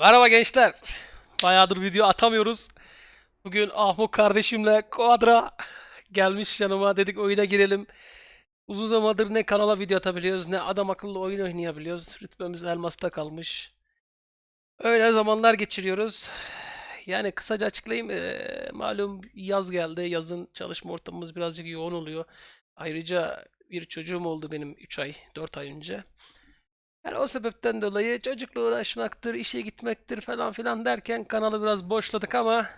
Merhaba gençler. Bayağıdır video atamıyoruz. Bugün Ahmuk kardeşimle Quadra gelmiş yanıma dedik oyuna girelim. Uzun zamandır ne kanala video atabiliyoruz ne adam akıllı oyun oynayabiliyoruz. Rütbemiz elmasta kalmış. Öyle zamanlar geçiriyoruz. Yani kısaca açıklayayım. Eee, malum yaz geldi. Yazın çalışma ortamımız birazcık yoğun oluyor. Ayrıca bir çocuğum oldu benim 3 ay, 4 ay önce. Yani o sebepten dolayı çocukla uğraşmaktır, işe gitmektir falan filan derken kanalı biraz boşladık ama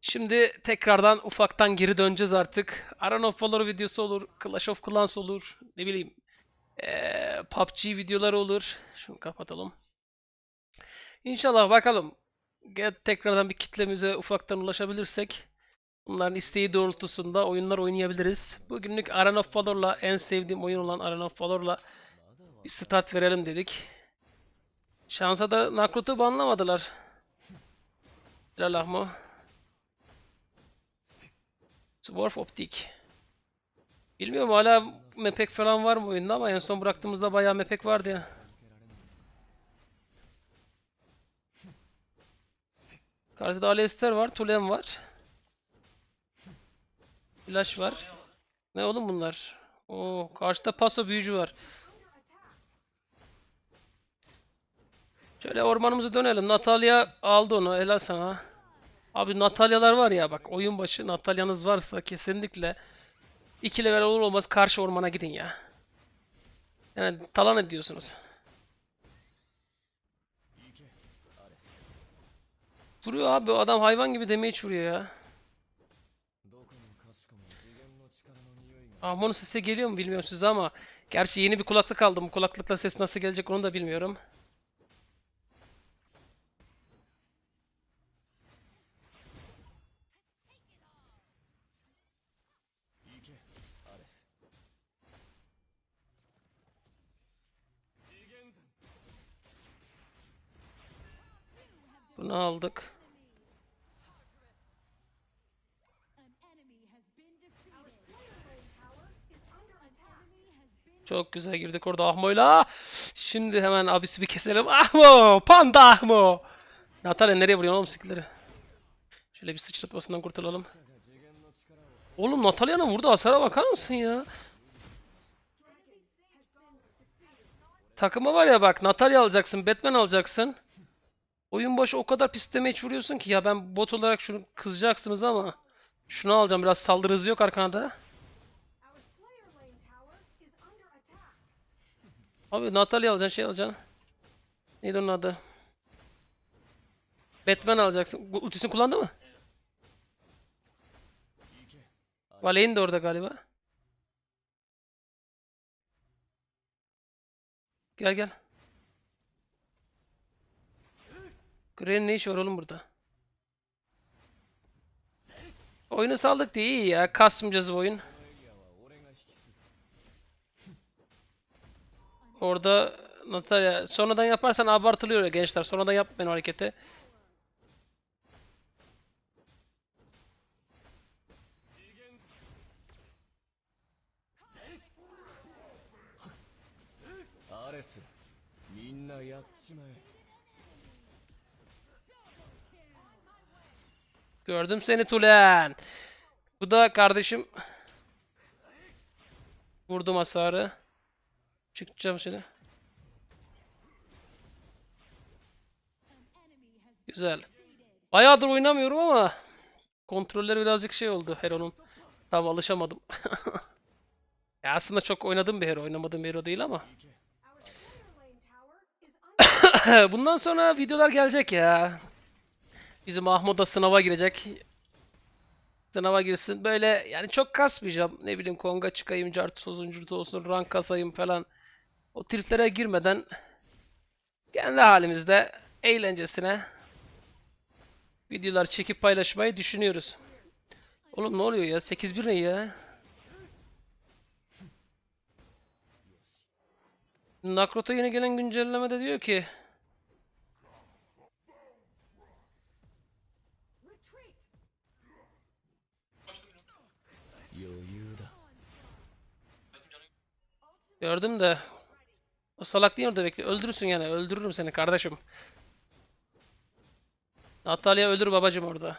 şimdi tekrardan ufaktan geri döneceğiz artık. Arena of Valor videosu olur, Clash of Clans olur, ne bileyim eee PUBG videoları olur. Şunu kapatalım. İnşallah bakalım. Gel- Tekrardan bir kitlemize ufaktan ulaşabilirsek bunların isteği doğrultusunda oyunlar oynayabiliriz. Bugünlük Arena of Valor'la en sevdiğim oyun olan Arena of Valor'la bir start verelim dedik. Şansa da Nakrut'u banlamadılar. Helal Ahmo. Swarf Optik. Bilmiyorum hala mepek falan var mı oyunda ama en son bıraktığımızda bayağı mepek vardı ya. Karşıda Alester var, Tulem var. Flash var. Ne oğlum bunlar? Oo, karşıda Paso büyücü var. Şöyle ormanımıza dönelim. Natalya aldı onu. Helal sana. Abi Natalyalar var ya bak oyun başı Natalyanız varsa kesinlikle 2 level olur olmaz karşı ormana gidin ya. Yani talan ediyorsunuz. Vuruyor abi adam hayvan gibi damage vuruyor ya. Ahmon'un sesi geliyor mu bilmiyorum size ama Gerçi yeni bir kulaklık aldım. Bu kulaklıkla ses nasıl gelecek onu da bilmiyorum. Bunu aldık. Çok güzel girdik orada Ahmo'yla. Şimdi hemen abisi bir keselim. Ahmo! Panda Ahmo! Natalya nereye vuruyorsun oğlum sikleri? Şöyle bir sıçratmasından kurtulalım. Oğlum Natalya'nın vurduğu hasara bakar mısın ya? Takıma var ya bak Natalya alacaksın, Batman alacaksın. Oyun başı o kadar pis damage vuruyorsun ki ya ben bot olarak şunu kızacaksınız ama şunu alacağım biraz saldırı hızı yok arkana. Abi Natalya alacaksın şey alacaksın. Neydi onun adı? Batman alacaksın. Ultisini kullandı mı? Vayne'in de orada galiba. Gel gel. Granny ne işi var oğlum burada? Oyunu saldık diye iyi ya. Kasmayacağız bu oyun. Orada Natalya sonradan yaparsan abartılıyor ya gençler. Sonradan yapmayın hareketi. Ares, minna yatçımayın. Gördüm seni Tulen. Bu da kardeşim. Vurdum hasarı. Çıkacağım şimdi. Güzel. Bayağıdır oynamıyorum ama kontrolleri birazcık şey oldu Hero'nun. Tam alışamadım. ya aslında çok oynadığım bir hero. Oynamadığım bir hero değil ama. Bundan sonra videolar gelecek ya. Bizim Ahmet da sınava girecek. Sınava girsin. Böyle yani çok kasmayacağım. Ne bileyim konga çıkayım, cart olsun, olsun, rank kasayım falan. O triplere girmeden kendi halimizde eğlencesine videolar çekip paylaşmayı düşünüyoruz. Oğlum ne oluyor ya? 8-1 ne ya? Nakrot'a yeni gelen güncellemede diyor ki Gördüm de o salak değil orada bekliyor. Öldürürsün yani. Öldürürüm seni kardeşim. Natalya ölür babacım orada.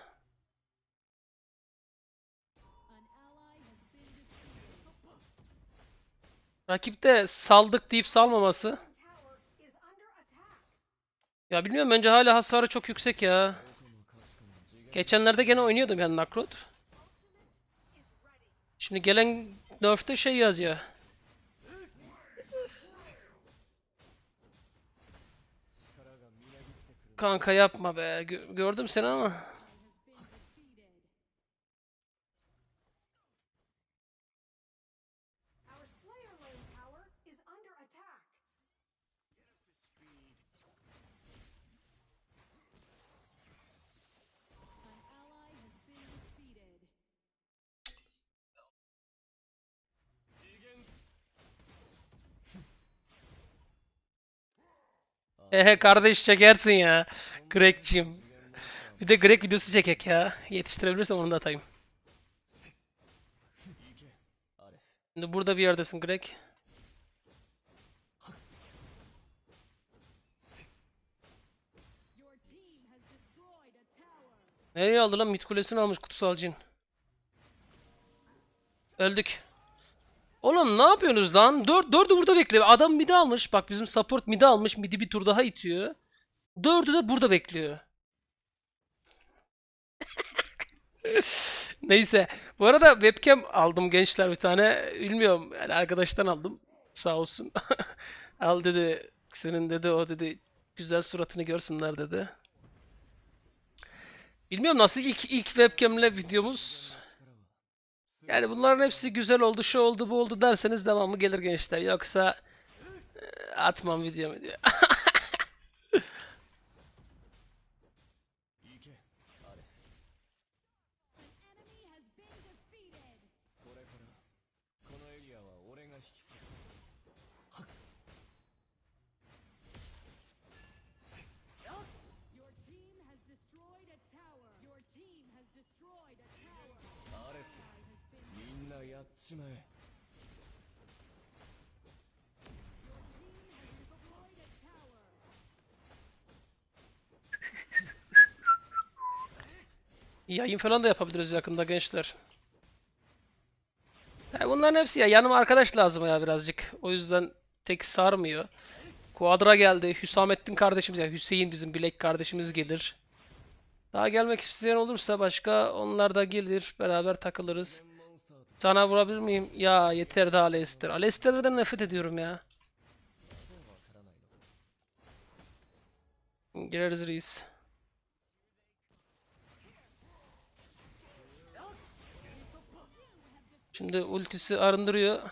Rakip de saldık deyip salmaması. Ya bilmiyorum bence hala hasarı çok yüksek ya. Geçenlerde gene oynuyordum yani Nakrod. Şimdi gelen nerf'te şey yazıyor. Kanka yapma be. Gö- gördüm seni ama. Ehe kardeş çekersin ya. Greg'cim. Bir de Greg videosu çekek ya. Yetiştirebilirsem onu da atayım. Şimdi burada bir yerdesin Greg. Nereye aldı lan? Mit kulesini almış kutsal cin. Öldük. Oğlum ne yapıyorsunuz lan? Dört, dördü burada bekliyor. Adam midi almış. Bak bizim support midi almış. Midi bir tur daha itiyor. Dördü de burada bekliyor. Neyse. Bu arada webcam aldım gençler bir tane. Bilmiyorum yani arkadaştan aldım. Sağ olsun. Al dedi. Senin dedi o dedi. Güzel suratını görsünler dedi. Bilmiyorum nasıl ilk ilk webcam'le videomuz. Yani bunların hepsi güzel oldu, şu oldu, bu oldu derseniz devamı gelir gençler. Yoksa e, atmam videomu diyor. やっちまえ Your team has destroyed a tower. Yayın falan da yapabiliriz yakında gençler. Ya bunların hepsi ya yanıma arkadaş lazım ya birazcık. O yüzden tek sarmıyor. Kuadra geldi. Hüsamettin kardeşimiz ya Hüseyin bizim bilek kardeşimiz gelir. Daha gelmek isteyen olursa başka onlar da gelir. Beraber takılırız. Sana vurabilir miyim? Ya yeter daha Leicester. Leicester'den nefret ediyorum ya. Gireriz reis. Şimdi ultisi arındırıyor.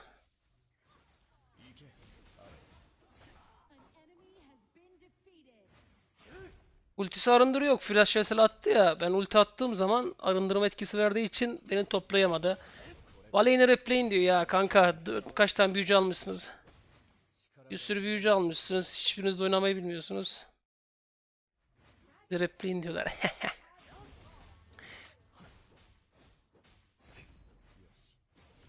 Ultisi arındırıyor. Flash vessel attı ya. Ben ulti attığım zaman arındırma etkisi verdiği için beni toplayamadı. Valeyn'i replay'in diyor ya kanka. Kaç tane büyücü almışsınız? Bir sürü büyücü almışsınız. Hiçbiriniz de oynamayı bilmiyorsunuz. Replay'in diyorlar.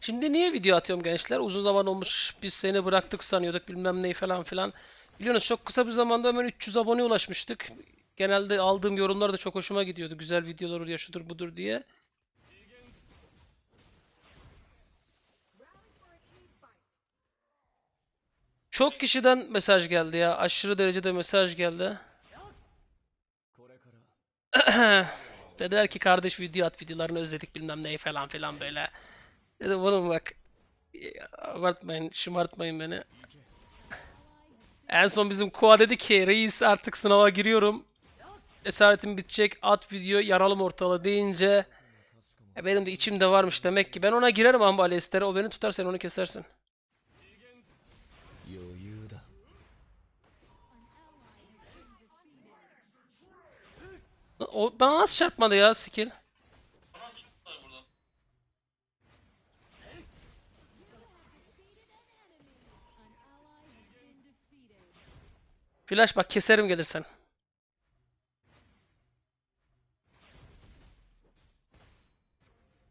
Şimdi niye video atıyorum gençler? Uzun zaman olmuş. Biz seni bıraktık sanıyorduk bilmem neyi falan filan. Biliyorsunuz çok kısa bir zamanda hemen 300 abone ulaşmıştık. Genelde aldığım yorumlar da çok hoşuma gidiyordu. Güzel videolar oluyor şudur budur diye. Çok kişiden mesaj geldi ya. Aşırı derecede mesaj geldi. Dediler ki kardeş video at videolarını özledik bilmem neyi falan filan böyle. Dedim oğlum bak. Abartmayın, şımartmayın beni. En son bizim Koa dedi ki reis artık sınava giriyorum. Esaretim bitecek at video yaralım ortalığı deyince. E, benim de içimde varmış demek ki. Ben ona girerim ama Alester'e o beni tutar sen onu kesersin. 余裕だ O bana nasıl çarpmadı ya skill? Flash bak keserim gelirsen.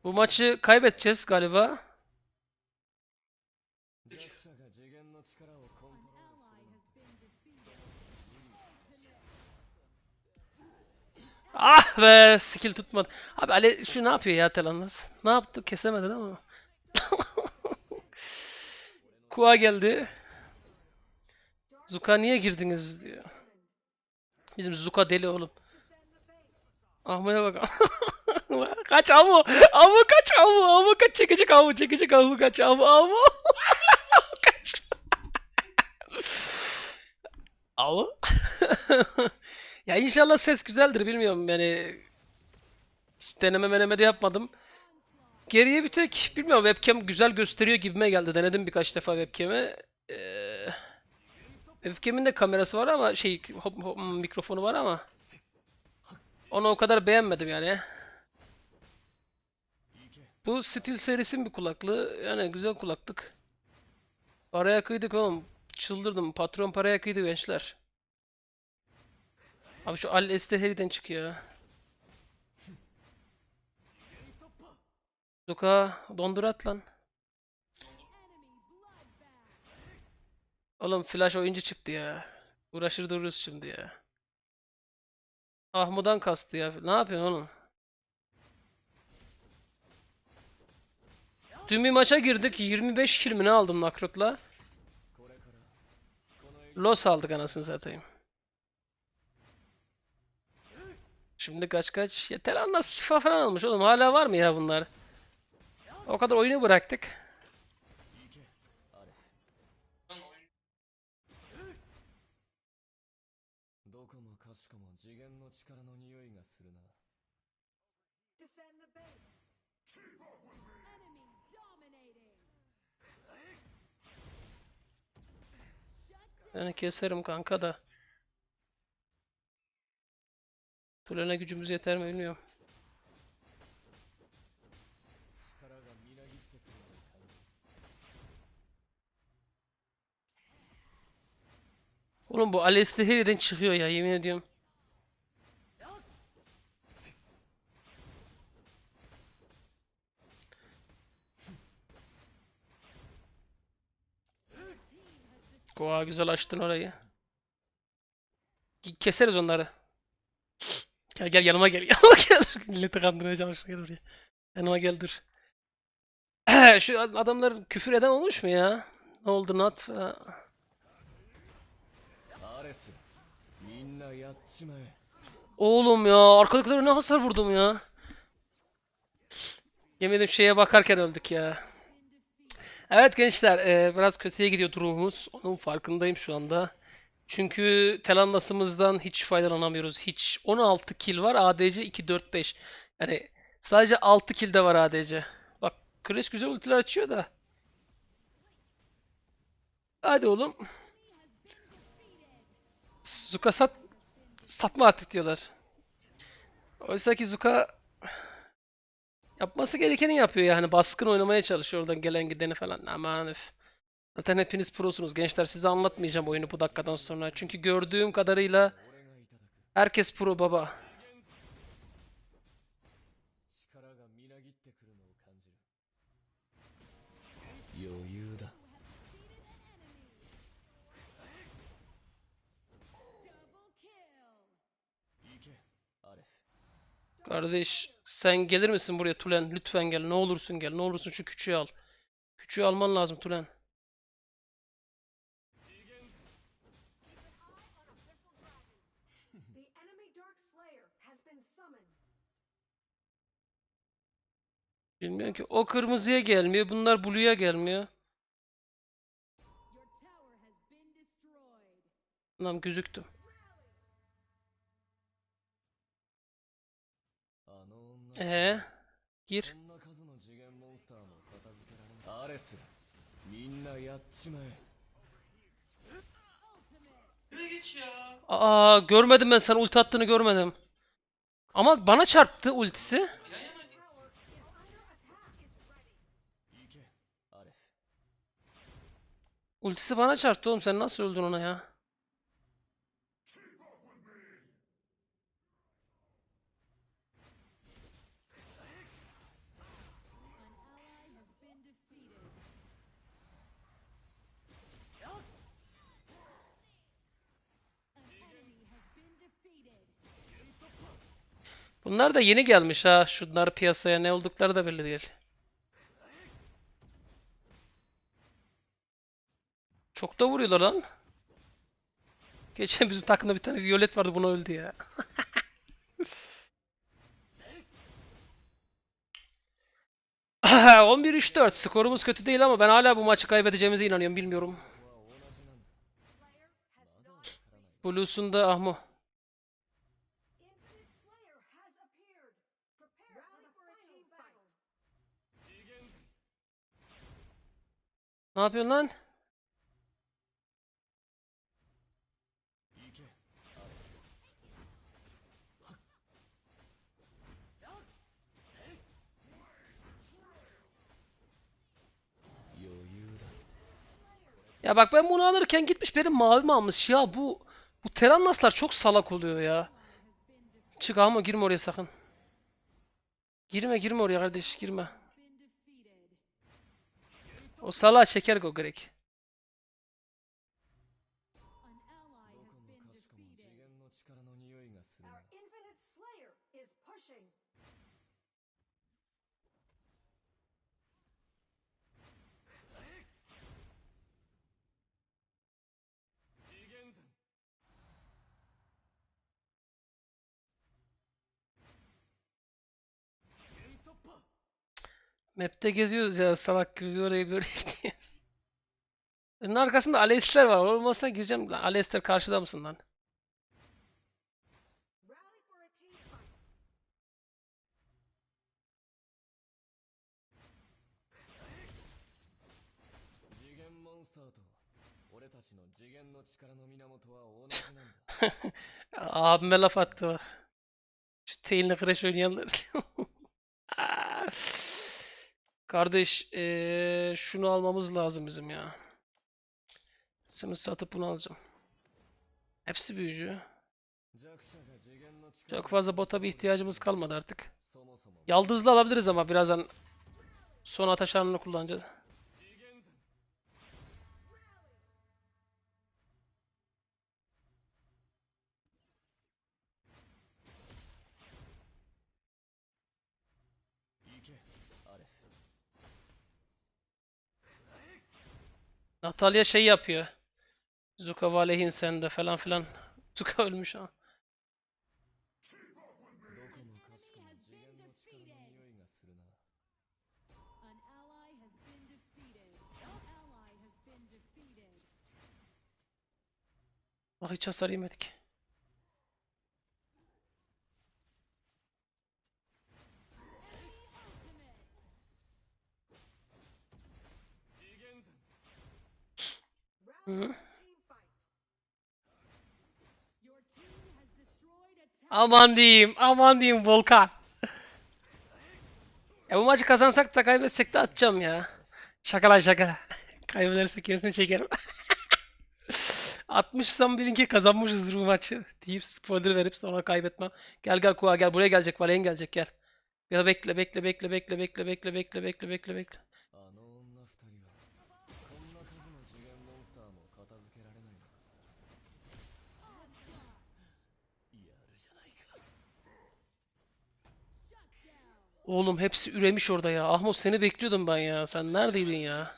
Bu maçı kaybedeceğiz galiba. Ah be skill tutmadı. Abi Ale şu ne yapıyor ya Telanlas? Ne yaptı? Kesemedi değil mi? Kua geldi. Zuka niye girdiniz diyor. Bizim Zuka deli oğlum. Ahmet'e bak. kaç avu. Avu kaç avu. Avu kaç çekecek avu. Çekecek avu kaç avu. Avu. kaç. avu. Ya inşallah ses güzeldir bilmiyorum yani. Hiç deneme meneme de yapmadım. Geriye bir tek bilmiyorum webcam güzel gösteriyor gibime geldi. Denedim birkaç defa webcam'i. Ee, webcam'in de kamerası var ama şey hop- hop- mikrofonu var ama onu o kadar beğenmedim yani. Bu Steel serisin bir kulaklığı. Yani güzel kulaklık. Paraya kıydık oğlum. Çıldırdım. Patron paraya kıydı gençler. Abi şu Al Esteheri'den çıkıyor. Luka dondur lan. Oğlum flash oyuncu çıktı ya. Uğraşır dururuz şimdi ya. Ahmu'dan kastı ya. Ne yapıyorsun oğlum? Dün bir maça girdik. 25 kill mi ne aldım Nakrut'la? Los aldık anasını satayım. Şimdi kaç kaç. Ya Telan'la şifa falan almış oğlum. Hala var mı ya bunlar? O kadar oyunu bıraktık. Yani keserim kanka da. Tulene gücümüz yeter mi bilmiyorum. Oğlum bu Ales'li her yerden çıkıyor ya yemin ediyorum. Koa güzel açtın orayı. Keseriz onları. Gel gel yanıma gel. Yanıma gel. Milleti kandırmaya çalışma gel oraya. Yanıma gel dur. Şu adamlar küfür eden olmuş mu ya? Ne oldu Nat? Oğlum ya arkadakiler ne hasar vurdum ya. Yemedim şeye bakarken öldük ya. Evet gençler e, biraz kötüye gidiyor durumumuz. Onun farkındayım şu anda. Çünkü Telanlas'ımızdan hiç faydalanamıyoruz. Hiç 16 kill var ADC 2 4 5. Yani sadece 6 kill de var ADC. Bak Chris güzel ultiler açıyor da. Hadi oğlum. Zuka sat satma artık diyorlar. Oysa ki Zuka yapması gerekeni yapıyor yani. Baskın oynamaya çalışıyor oradan gelen gideni falan. Aman üf. Zaten hepiniz prosunuz gençler. Size anlatmayacağım oyunu bu dakikadan sonra. Çünkü gördüğüm kadarıyla herkes pro baba. Kardeş sen gelir misin buraya Tulen? Lütfen gel. Ne olursun gel. Ne olursun şu küçüğü al. Küçüğü alman lazım Tulen. Bilmiyorum ki. O kırmızıya gelmiyor. Bunlar blue'ya gelmiyor. Lan gözüktüm. Ee, gir. Aa görmedim ben sen ulti attığını görmedim. Ama bana çarptı ultisi. Ultisi bana çarptı oğlum sen nasıl öldün ona ya? Bunlar da yeni gelmiş ha. Şunlar piyasaya ne oldukları da belli değil. Çok da vuruyorlar lan. Geçen bizim takımda bir tane Violet vardı buna öldü ya. Aha, 11-3-4 skorumuz kötü değil ama ben hala bu maçı kaybedeceğimize inanıyorum bilmiyorum. Blues'un da Ahmo. Ne yapıyorsun lan? Ya bak ben bunu alırken gitmiş benim mavimi almış. Ya bu bu Terannaslar çok salak oluyor ya. Çık ama girme oraya sakın. Girme girme oraya kardeş girme. O salağı çeker Gogrek. Map'te geziyoruz ya salak gibi orayı böyle diyoruz. Önün arkasında Alesler var. Olmazsa gireceğim. Lan Alester karşıda mısın lan? Abime laf attı bak. Şu Tail'le Crash oynayanlar. Ah. Kardeş ee, şunu almamız lazım bizim ya. Şunu satıp bunu alacağım. Hepsi büyücü. Çok fazla bota bir ihtiyacımız kalmadı artık. Yaldızlı alabiliriz ama birazdan son ataşanını kullanacağız. Natalya şey yapıyor. Zuka Valehin sende falan filan. Zuka ölmüş ha. Ah hiç hasar yemedik. Aman diyeyim, aman diyeyim Volkan. Ya bu maçı kazansak da kaybetsek de atacağım ya. Şaka lan şaka. Kaybedersek yarısını çekerim. Atmışsam bilin ki kazanmışızdır bu maçı. Deyip spoiler verip sonra kaybetmem. Gel gel Kuğa gel buraya gelecek Valen gelecek gel. Ya bekle bekle bekle bekle bekle bekle bekle bekle bekle bekle. Oğlum hepsi üremiş orada ya. Ahmut seni bekliyordum ben ya. Sen neredeydin ya?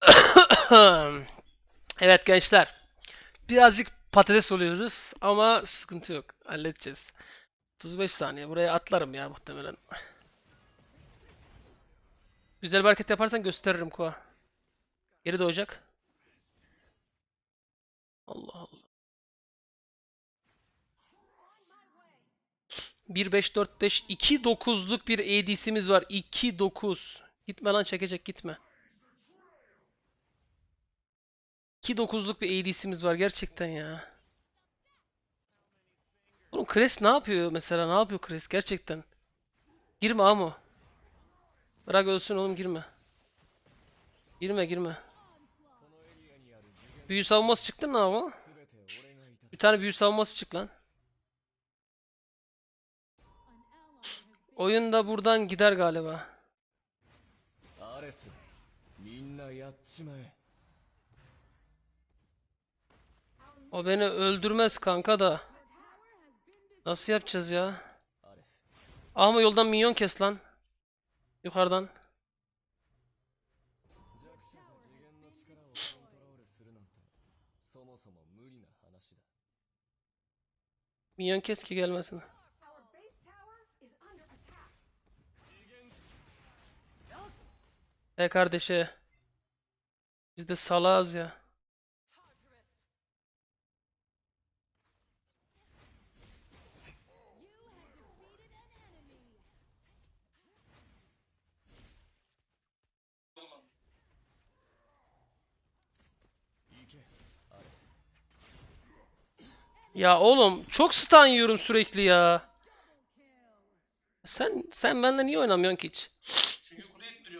Evet gençler. Birazcık patates oluyoruz ama sıkıntı yok. Halledeceğiz. 35 saniye. Buraya atlarım ya muhtemelen. Güzel bir hareket yaparsan gösteririm Koa. Geri doğacak. Allah Allah. 1-5-4-5 2-9'luk bir ADC'miz var. 2-9. Gitme lan çekecek gitme. 2-9'luk bir ADC'miz var gerçekten ya. Oğlum Kres ne yapıyor mesela? Ne yapıyor Kres gerçekten? Girme Amo. Bırak ölsün oğlum girme. Girme girme. Büyü savunması çıktı mı Amo? Bir tane büyü savunması çık lan. Oyun da buradan gider galiba. O beni öldürmez kanka da. Nasıl yapacağız ya? Ah, ama yoldan minyon kes lan. Yukarıdan. Minyon kes ki gelmesin. E kardeşe. Biz de salaz ya. Ya oğlum çok stun yiyorum sürekli ya. Sen sen benden niye oynamıyorsun ki hiç?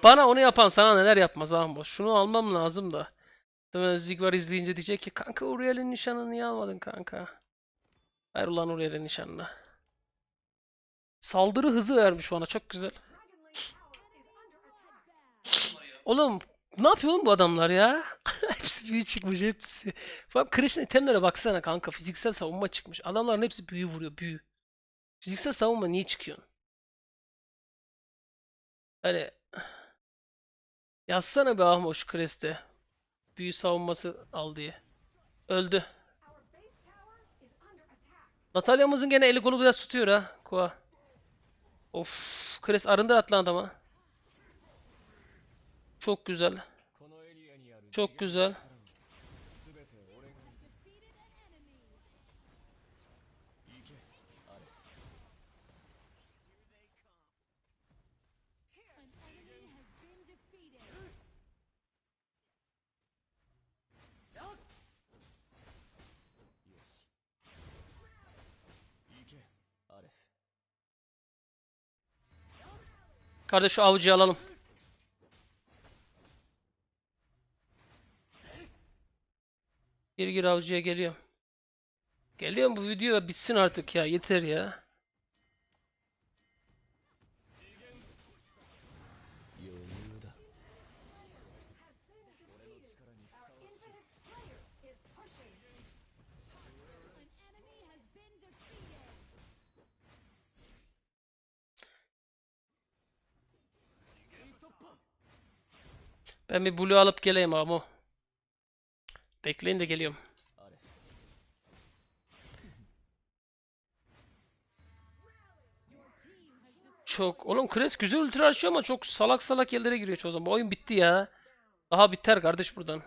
Bana onu yapan sana neler yapmaz Ahmo. Şunu almam lazım da. Zigvar izleyince diyecek ki kanka Uriel'in nişanını niye almadın kanka? Ver ulan Uriel'in nişanını. Saldırı hızı vermiş bana çok güzel. Oğlum ne yapıyor oğlum bu adamlar ya? hepsi büyü çıkmış hepsi. Bak Chris'in itemlere baksana kanka. Fiziksel savunma çıkmış. Adamların hepsi büyü vuruyor büyü. Fiziksel savunma niye çıkıyorsun? Hani Yazsana be Ahmo şu Crest'e. Büyü savunması al diye. Öldü. Natalya'mızın gene eli kolu biraz tutuyor ha. Kua. Of. Crest arındır Atlanta ama. Çok güzel. Çok güzel. Kardeş şu avcıyı alalım. Gir gir avcıya geliyorum. Geliyorum bu video bitsin artık ya yeter ya. Ben bir blue alıp geleyim ama. Bekleyin de geliyorum. Çok. Oğlum Kres güzel ultra açıyor ama çok salak salak yerlere giriyor çoğu zaman. Oyun bitti ya. Daha biter kardeş buradan.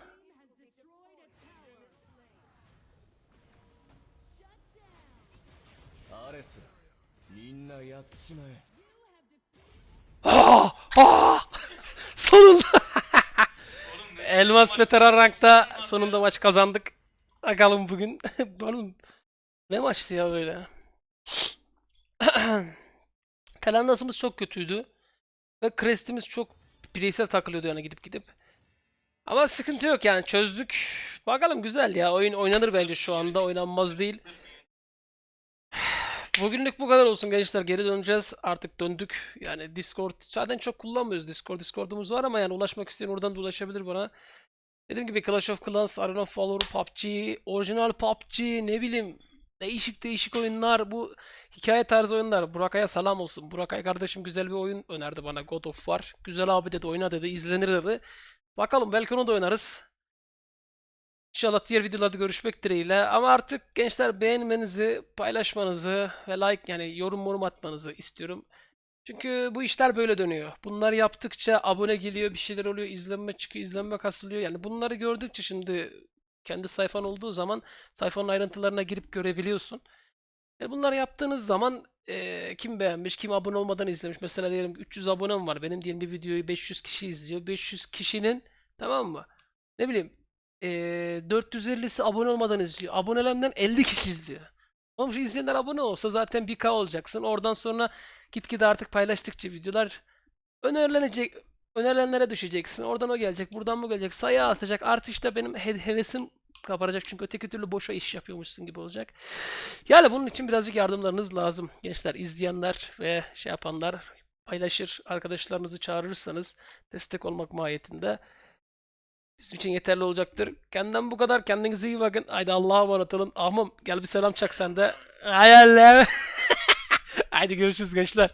Minna yatsıma. Ah! Ah! Sonunda Elmas veteran rankta sonunda maç kazandık. Bakalım bugün. Oğlum ne maçtı ya böyle. Telandas'ımız çok kötüydü. Ve Crest'imiz çok bireysel takılıyordu yani gidip gidip. Ama sıkıntı yok yani çözdük. Bakalım güzel ya. Oyun oynanır bence şu anda. Oynanmaz değil. Bugünlük bu kadar olsun gençler. Geri döneceğiz. Artık döndük. Yani Discord zaten çok kullanmıyoruz Discord. Discord'umuz var ama yani ulaşmak isteyen oradan da ulaşabilir bana. Dediğim gibi Clash of Clans, Arena of Valor, PUBG, orijinal PUBG, ne bileyim değişik değişik oyunlar. Bu hikaye tarzı oyunlar. Burakay'a selam olsun. Burakay kardeşim güzel bir oyun önerdi bana. God of War. Güzel abi dedi, oyna dedi, izlenir dedi. Bakalım belki onu da oynarız. İnşallah diğer videolarda görüşmek dileğiyle. Ama artık gençler beğenmenizi, paylaşmanızı ve like yani yorum yorum atmanızı istiyorum. Çünkü bu işler böyle dönüyor. Bunları yaptıkça abone geliyor, bir şeyler oluyor, izlenme çıkıyor, izlenme kasılıyor. Yani bunları gördükçe şimdi kendi sayfan olduğu zaman sayfanın ayrıntılarına girip görebiliyorsun. Yani bunları yaptığınız zaman eee, kim beğenmiş, kim abone olmadan izlemiş. Mesela diyelim 300 abonem var. Benim diyelim bir videoyu 500 kişi izliyor. 500 kişinin tamam mı? Ne bileyim eee 450'si abone olmadan izliyor. Abonelerimden 50 kişi izliyor. Oğlum şu izleyenler abone olsa zaten 1K olacaksın. Oradan sonra gitgide artık paylaştıkça videolar önerilenecek önerilenlere düşeceksin. Oradan o gelecek, buradan bu gelecek. Sayı artacak. Artışta benim he- hevesim kabaracak. Çünkü öteki türlü boşa iş yapıyormuşsun gibi olacak. Yani bunun için birazcık yardımlarınız lazım. Gençler, izleyenler ve şey yapanlar paylaşır, arkadaşlarınızı çağırırsanız destek olmak mahiyetinde bizim için yeterli olacaktır. Kendimden bu kadar. Kendinize iyi bakın. Haydi Allah'a emanet olun. Ahmım gel bir selam çak sen de. Hayaller. Haydi görüşürüz gençler.